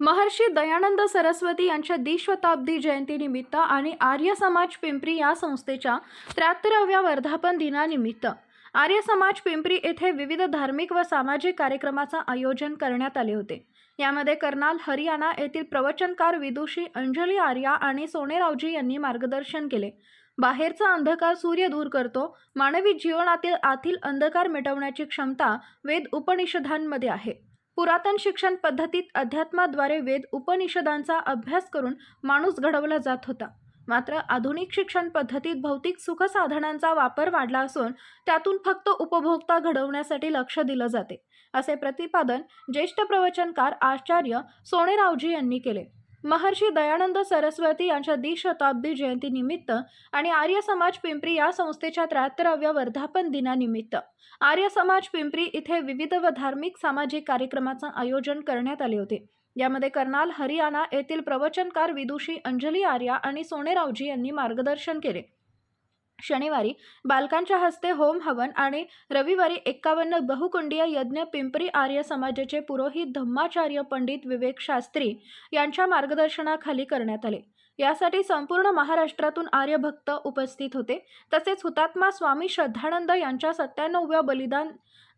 महर्षी दयानंद सरस्वती यांच्या द्विशताब्दी जयंतीनिमित्त आणि आर्य समाज पिंपरी या संस्थेच्या त्र्याहत्तराव्या वर्धापन दिनानिमित्त आर्य समाज पिंपरी येथे विविध धार्मिक व सामाजिक कार्यक्रमाचं आयोजन करण्यात आले होते. यामध्ये कर्नाल हरियाणा येथील प्रवचनकार विदुषी अंजली आर्या आणि सोनेरावजी यांनी मार्गदर्शन केले. बाहेरचा अंधकार सूर्य दूर करतो मानवी जीवनातील आतील अंधकार मिटवण्याची क्षमता वेद उपनिषदांमध्ये आहे. पुरातन शिक्षण पद्धतीत अध्यात्माद्वारे वेद उपनिषदांचा अभ्यास करून माणूस घडवला जात होता. मात्र आधुनिक शिक्षण पद्धतीत भौतिक सुखसाधनांचा वापर वाढला असून त्यातून फक्त उपभोक्ता घडवण्यासाठी लक्ष दिलं जाते असे प्रतिपादन ज्येष्ठ प्रवचनकार आचार्य सोनेरावजी यांनी केले. महर्षी दयानंद सरस्वती यांच्या द्विशताब्दी जयंतीनिमित्त आणि आर्य समाज पिंपरी या संस्थेच्या त्र्याहत्तराव्या वर्धापन दिनानिमित्त. आर्य समाज पिंपरी इथे विविध व धार्मिक सामाजिक कार्यक्रमाचं आयोजन करण्यात आले होते. यामध्ये कर्नाल हरियाणा येथील प्रवचनकार विदुषी अंजली आर्या आणि सोनेरावजी यांनी मार्गदर्शन केले. शनिवारी बालकांच्या हस्ते होम हवन आणि रविवारी एक्कावन्न बहुकुंडीय यज्ञ पिंपरी आर्य समाजाचे पुरोहित धम्माचार्य पंडित विवेक शास्त्री यांच्या मार्गदर्शनाखाली करण्यात आले. यासाठी संपूर्ण महाराष्ट्रातून आर्य भक्त उपस्थित होते. तसेच हुतात्मा स्वामी श्रद्धानंद यांच्या सत्त्याण्णवव्या बलिदान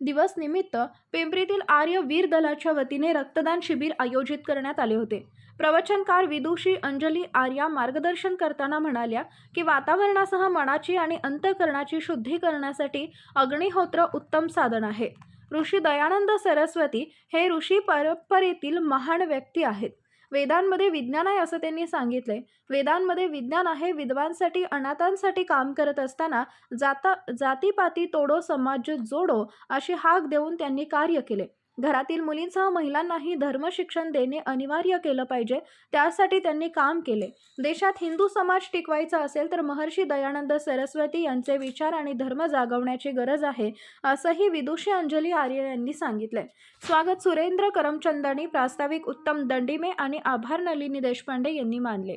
दिवस निमित्त पिंपरीतील आर्य वीर दलाच्या वतीने रक्तदान शिबिर आयोजित करण्यात आले होते. प्रवचनकार विदुषी अंजली आर्या मार्गदर्शन करताना म्हणाल्या की वातावरणासह मनाची आणि अंतकरणाची शुद्धी करण्यासाठी अग्निहोत्र उत्तम साधन आहे. ऋषी दयानंद सरस्वती हे ऋषी परंपरेतील महान व्यक्ती आहेत. वेदांमध्ये विज्ञान आहे असं त्यांनी सांगितले वेदांमध्ये विज्ञान आहे विद्वांसाठी अनाथांसाठी काम करत असताना जाता जातीपाती तोडो समाज जोडो अशी हाक देऊन त्यांनी कार्य केले. घरातील मुलींसह महिलांनाही धर्मशिक्षण देणे अनिवार्य केलं पाहिजे. त्यासाठी त्यांनी काम केले. देशात हिंदू समाज टिकवायचा असेल तर महर्षी दयानंद सरस्वती यांचे विचार आणि धर्म जागवण्याची गरज आहे असंही विदुषी अंजली आर्य यांनी सांगितले स्वागत सुरेंद्र करमचंदानी प्रास्ताविक उत्तम दंडिमे आणि आभार नलिनी देशपांडे यांनी मानले.